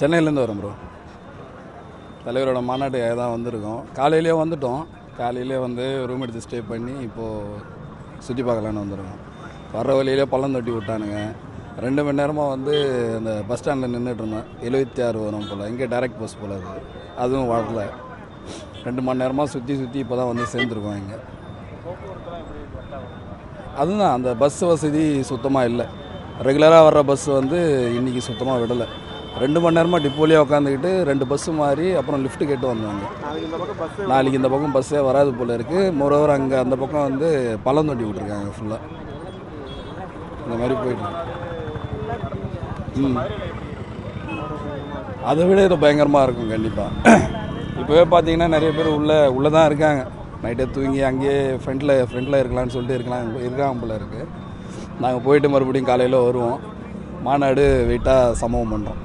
சென்னையிலேருந்து வரோம் ப்ரோ தலைவரோட மாநாடு தான் வந்திருக்கோம். காலையிலேயே வந்துட்டோம். காலையிலே வந்து ரூம் எடுத்து ஸ்டே பண்ணி இப்போது சுற்றி பார்க்கலான்னு வந்திருக்கோம். வர்ற வழியிலே பள்ளம் தட்டி விட்டானுங்க. ரெண்டு மணி நேரமாக வந்து அந்த பஸ் ஸ்டாண்டில் நின்றுட்டு இருந்தேன். எழுபத்தி ஆறு வரும் போல். இங்கே டைரக்ட் பஸ் போல் அது. அதுவும் வரல. ரெண்டு மணி நேரமாக சுற்றி சுற்றி இப்போ தான் வந்து சேர்ந்துருக்கோம் இங்கே. அதுதான் அந்த பஸ் வசதி சுத்தமாக இல்லை. ரெகுலராக வர்ற பஸ் வந்து இன்றைக்கி சுத்தமாக விடலை. ரெண்டு மணி நேரமாக டிப்போலேயே உட்காந்துக்கிட்டு ரெண்டு பஸ்ஸு மாறி அப்புறம் லிஃப்ட் கேட்டு வந்தாங்க. நாளைக்கு இந்த பக்கம் பஸ்ஸே வராது போல் இருக்குது மோரோவர் அங்கே அந்த பக்கம் வந்து பழம் தொட்டி விட்ருக்காங்க ஃபுல்லாக இந்த மாதிரி போயிட்டு ம். அதை விட இது பயங்கரமாக இருக்கும் கண்டிப்பாக இப்போவே பார்த்தீங்கன்னா நிறைய பேர் உள்ளே உள்ளே தான் இருக்காங்க நைட்டே தூங்கி அங்கேயே ஃப்ரெண்டில் ஃப்ரெண்டில் இருக்கலாம்னு சொல்லிட்டு இருக்கலாம் இருக்காங்க போல இருக்குது நாங்கள் போயிட்டு மறுபடியும் காலையில் வருவோம். மாநாடு வெயிட்டாக சம்பவம் பண்ணுறோம்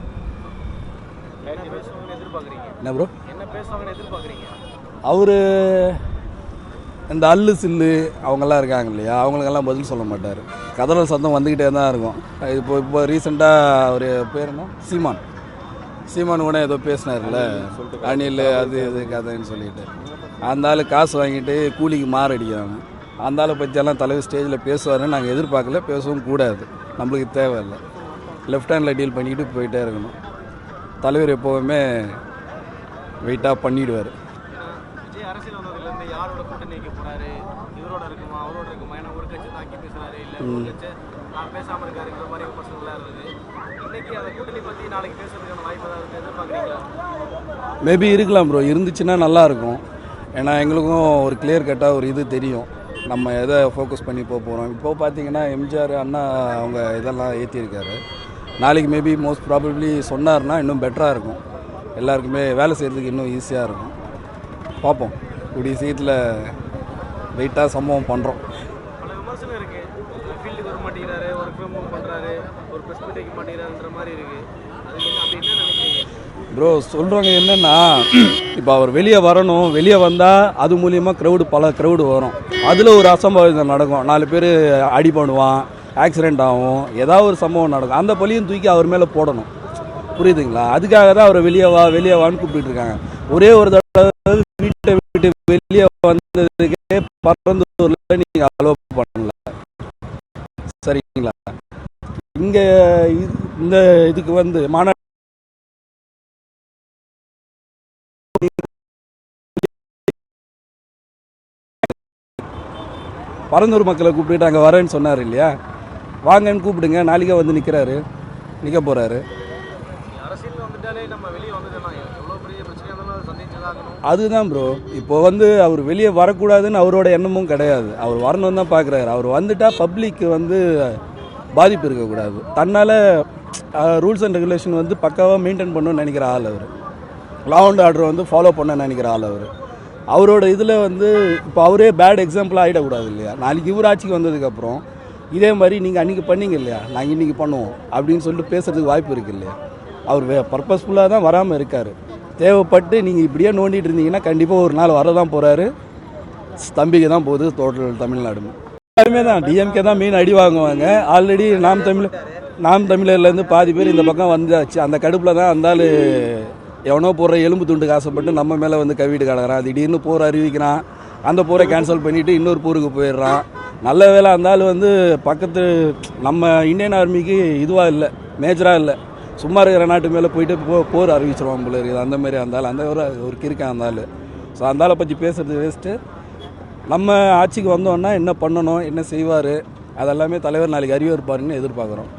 என்ன ப்ரோ அவர் இந்த அல்லு சில்லு அவங்கெல்லாம் இருக்காங்க இல்லையா? அவங்களுக்கெல்லாம் பதில் சொல்ல மாட்டார். கதறல் சத்தம் வந்துக்கிட்டே தான் இருக்கும். இப்போ இப்போ ரீசெண்டாக அவர் பேர் என்ன? சீமான். சீமான் கூட ஏதோ பேசினார்ல அணில் அது இது கதைன்னு சொல்லிட்டு. அந்த ஆள் காசு வாங்கிட்டு கூலிக்கு மாரடிக்கிறாங்க. அந்த ஆளை பற்றியெல்லாம் தலைவர் ஸ்டேஜில் பேசுவாருன்னு நாங்கள் எதிர்பார்க்கல. பேசவும் கூடாது. நம்மளுக்கு தேவையில்லை. லெஃப்ட் ஹேண்டில் டீல் பண்ணிக்கிட்டு போயிட்டே இருக்கணும். தலைவர் எப்போவுமே வெயிட்டாக பண்ணிடுவார். மேபி இருக்கலாம் ப்ரோ இருந்துச்சுன்னா நல்லா இருக்கும். ஏன்னா எங்களுக்கும் ஒரு கிளியர் கட்டாக ஒரு இது தெரியும். நம்ம எதை ஃபோக்கஸ் பண்ணி போக போகிறோம் இப்போ பார்த்தீங்கன்னா எம்ஜிஆர் அண்ணா அவங்க இதெல்லாம் ஏற்றிருக்காரு நாளைக்கு மேபி மோஸ்ட் ப்ராபப்ளி சொன்னார்னா இன்னும் பெட்டராக இருக்கும். எல்லாருக்குமே வேலை செய்கிறதுக்கு இன்னும் ஈஸியாக இருக்கும். பார்ப்போம். கூடிய சீக்கிரத்தில் வெயிட்டாக சம்பவம் பண்ணுறோம் ப்ரோ சொல்கிறவங்க என்னென்னா இப்போ அவர் வெளியே வரணும். வெளியே வந்தால் அது மூலியமாக க்ரௌடு பல க்ரௌடு வரும். அதில் ஒரு அசம்பாவிதம் நடக்கும். நாலு பேர் அடி பண்ணுவான். ஆக்சிடெண்ட் ஆகும் ஏதாவது ஒரு சம்பவம் நடக்கும் அந்த பழியும் தூக்கி அவர் மேலே போடணும். புரியுதுங்களா? அதுக்காக தான் அவரை வெளியே வா வெளியே வான்னு கூப்பிட்டு இருக்காங்க. ஒரே ஒரு தடவை வீட்டை விட்டு வெளியே வந்ததுக்கே பரந்தூரில் நீங்கள் அலோவ் பண்ணல. சரிங்களா? இங்கே இந்த இதுக்கு வந்து மாநாடு பரந்தூர் மக்களை கூப்பிட்டு அங்கே வரேன்னு சொன்னார் இல்லையா? வாங்கன்னு கூப்பிடுங்க. நாளைக்கே வந்து நிற்கிறாரு நிற்க போகிறாரு வந்துட்டாலே அதுதான் ப்ரோ இப்போ வந்து அவர் வெளியே வரக்கூடாதுன்னு அவரோட எண்ணமும் கிடையாது. அவர் வரணும்னு தான் பார்க்குறாரு அவர் வந்துட்டா பப்ளிக் வந்து பாதிப்பு இருக்கக்கூடாது. தன்னால் ரூல்ஸ் அண்ட் ரெகுலேஷன் வந்து பக்காவாக மெயின்டைன் பண்ணணும்னு நினைக்கிற ஆள் அவர். லா அண்ட் ஆர்டர் வந்து ஃபாலோ பண்ண நினைக்கிற ஆள் அவர். அவரோட இதில் வந்து இப்போ அவரே பேட் எக்ஸாம்பிளாக ஆகிடக்கூடாது இல்லையா? நாளைக்கு இவர் ஆட்சிக்கு வந்ததுக்கப்புறம் இதே மாதிரி நீங்கள் அன்றைக்கி பண்ணீங்க இல்லையா? நாங்கள் இன்றைக்கி பண்ணுவோம் அப்படின்னு சொல்லிட்டு பேசுகிறதுக்கு வாய்ப்பு இருக்கு இல்லையா? அவர் வே பர்பஸ்ஃபுல்லாக தான் வராமல் இருக்கார். தேவைப்பட்டு நீங்கள் இப்படியே நோண்டிட்டு இருந்தீங்கன்னா கண்டிப்பாக ஒரு நாள் வரதான் போகிறாரு தம்பிக்கு தான் போகுது டோட்டல் தமிழ்நாடு எல்லாருமே தான். டிஎம்கே தான் மெயின் அடி வாங்குவாங்க. ஆல்ரெடி நாம் தமிழ் நாம் தமிழர்லேருந்து பாதி பேர் இந்த பக்கம் வந்தாச்சு. அந்த கடுப்பில் தான் அந்த எவனோ போடுற எலும்பு துண்டுக்கு ஆசைப்பட்டு நம்ம மேலே வந்து கவிட்டு கிடக்கிறான். திடீர்னு போர் அறிவிக்கிறான். அந்த போரை கேன்சல் பண்ணிவிட்டு இன்னொரு போருக்கு போயிடுறான். நல்ல வேலை அந்த ஆள் வந்து பக்கத்து நம்ம இந்தியன் ஆர்மிக்கு இதுவாக இல்லை மேஜராக இல்லை. சும்மா இருக்கிற நாட்டு மேலே போயிட்டு போ போர் அறிவிச்சிருவான் போல இருக்குது. அந்த மாதிரி அந்த ஆள் அந்த ஒரு ஒரு கிறுக்கன் அந்த ஆள் ஸோ அந்த ஆளை பற்றி பேசுறது வேஸ்ட்டு நம்ம ஆட்சிக்கு வந்தோன்னா என்ன பண்ணணும் என்ன செய்வார் அதெல்லாமே தலைவர் நாளைக்கு அறிவிப்பாருன்னு எதிர்பார்க்குறோம்.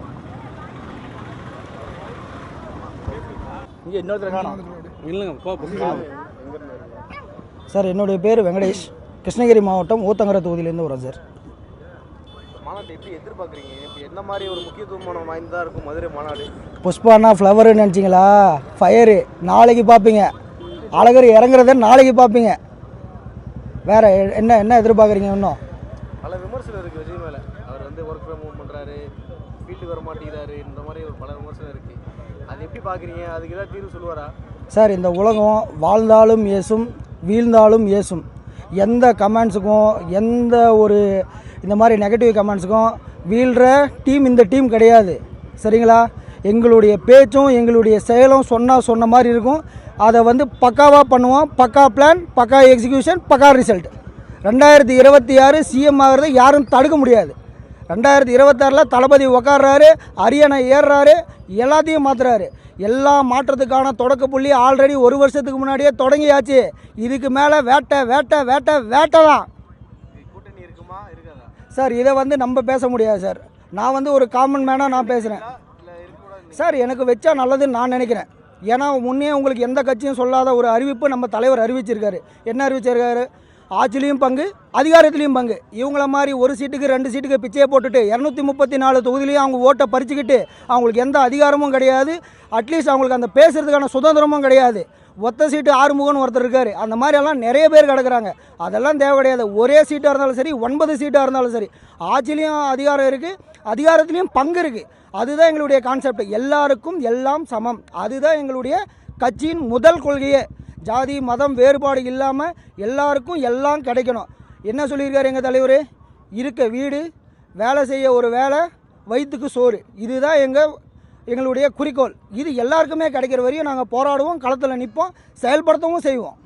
இங்கே இன்னொருத்தர் காணும். இல்லைங்க சார் என்னுடைய பேர் வெங்கடேஷ். கிருஷ்ணகிரி மாவட்டம் ஊத்தங்கர தொகுதியிலேருந்து வரேன் சார். மாநாட்டை எப்படி எதிர்பார்க்குறீங்க? இப்போ என்ன மாதிரி ஒரு முக்கியத்துவமான வாய்ந்ததாக இருக்கும் மதுரை மாநாடு? புஷ்பானா ஃப்ளவருன்னு நினச்சிங்களா? ஃபயரு நாளைக்கு பார்ப்பீங்க. அழகர் இறங்குறத நாளைக்கு பார்ப்பீங்க. வேற என்ன என்ன எதிர்பார்க்குறீங்க இன்னும்? பல விமர்சனம் இருக்குது விஜய் மேலே. அவர் வந்து ஒர்க் ஃப்ரம் ஹோம் பண்ணுறாரு ஃபீல்டுக்கு வர மாட்டேங்கிறாரு இந்த மாதிரி ஒரு பல விமர்சனம் இருக்குது அது எப்படி பார்க்குறீங்க? அதுக்கு ஏதாவது தீர்வு சொல்லுவாரா? சார் இந்த உலகம் வாழ்ந்தாலும் ஏசும் வீழ்ந்தாலும் ஏசும். எந்த கமெண்ட்ஸுக்கும் எந்த ஒரு இந்த மாதிரி நெகட்டிவ் கமெண்ட்ஸுக்கும் வீழ்கிற டீம் இந்த டீம் கிடையாது. சரிங்களா? எங்களுடைய பேச்சும் எங்களுடைய செயலும் சொன்னால் சொன்ன மாதிரி இருக்கும். அதை வந்து பக்காவாக பண்ணுவோம். பக்கா பிளான் பக்கா எக்ஸிக்யூஷன் பக்கா ரிசல்ட் ரெண்டாயிரத்தி இருபத்தி ஆறு சிஎம் ஆகிறத யாரும் தடுக்க முடியாது. ரெண்டாயிரத்தி இருபத்தாறில் தளபதி உக்காடுறாரு அரியணை ஏறுறாரு எல்லாத்தையும் மாற்றுறாரு எல்லா மாற்றத்துக்கான தொடக்க புள்ளி ஆல்ரெடி ஒரு வருஷத்துக்கு முன்னாடியே தொடங்கியாச்சு. இதுக்கு மேலே வேட்டை வேட்டை வேட்டை வேட்டை தான் சார் இதை வந்து நம்ம பேச முடியாது சார். நான் வந்து ஒரு காமன் மேனாக நான் பேசுகிறேன் சார் எனக்கு வச்சா நல்லதுன்னு நான் நினைக்கிறேன். ஏன்னா முன்னே உங்களுக்கு எந்த கட்சியும் சொல்லாத ஒரு அறிவிப்பு நம்ம தலைவர் அறிவிச்சிருக்காரு. என்ன அறிவிச்சிருக்காரு? ஆட்சிலையும் பங்கு அதிகாரத்திலையும் பங்கு. இவங்கள மாதிரி ஒரு சீட்டுக்கு ரெண்டு சீட்டுக்கு பிச்சையை போட்டுட்டு இரநூத்தி முப்பத்தி நாலு தொகுதியிலையும் அவங்க ஓட்டை பறிச்சுக்கிட்டு அவங்களுக்கு எந்த அதிகாரமும் கிடையாது. அட்லீஸ்ட் அவங்களுக்கு அந்த பேசுறதுக்கான சுதந்திரமும் கிடையாது. ஒத்த சீட்டு ஆறுமுகம்னு ஒருத்தர் இருக்காரு. அந்த மாதிரியெல்லாம் நிறைய பேர் கிடக்குறாங்க. அதெல்லாம் தேவை கிடையாது. ஒரே சீட்டாக இருந்தாலும் சரி ஒன்பது சீட்டாக இருந்தாலும் சரி. ஆட்சிலையும் அதிகாரம் இருக்குது அதிகாரத்திலையும் பங்கு இருக்குது அதுதான் எங்களுடைய கான்செப்ட் எல்லாருக்கும் எல்லாம் சமம். அதுதான் எங்களுடைய கட்சியின் முதல் கொள்கையே. ஜாதி மதம் வேறுபாடு இல்லாமல் எல்லாருக்கும் எல்லாம் கிடைக்கணும். என்ன சொல்லியிருக்காரு எங்கள் தலைவர்? இருக்க வீடு வேலை செய்ய ஒரு வேலை வயிற்றுக்கு சோறு. இதுதான் எங்கள் எங்களுடைய குறிக்கோள். இது எல்லாருக்குமே கிடைக்கிற வரையும் நாங்கள் போராடுவோம் களத்தில் நிற்போம் செயல்படுத்தவும் செய்வோம்.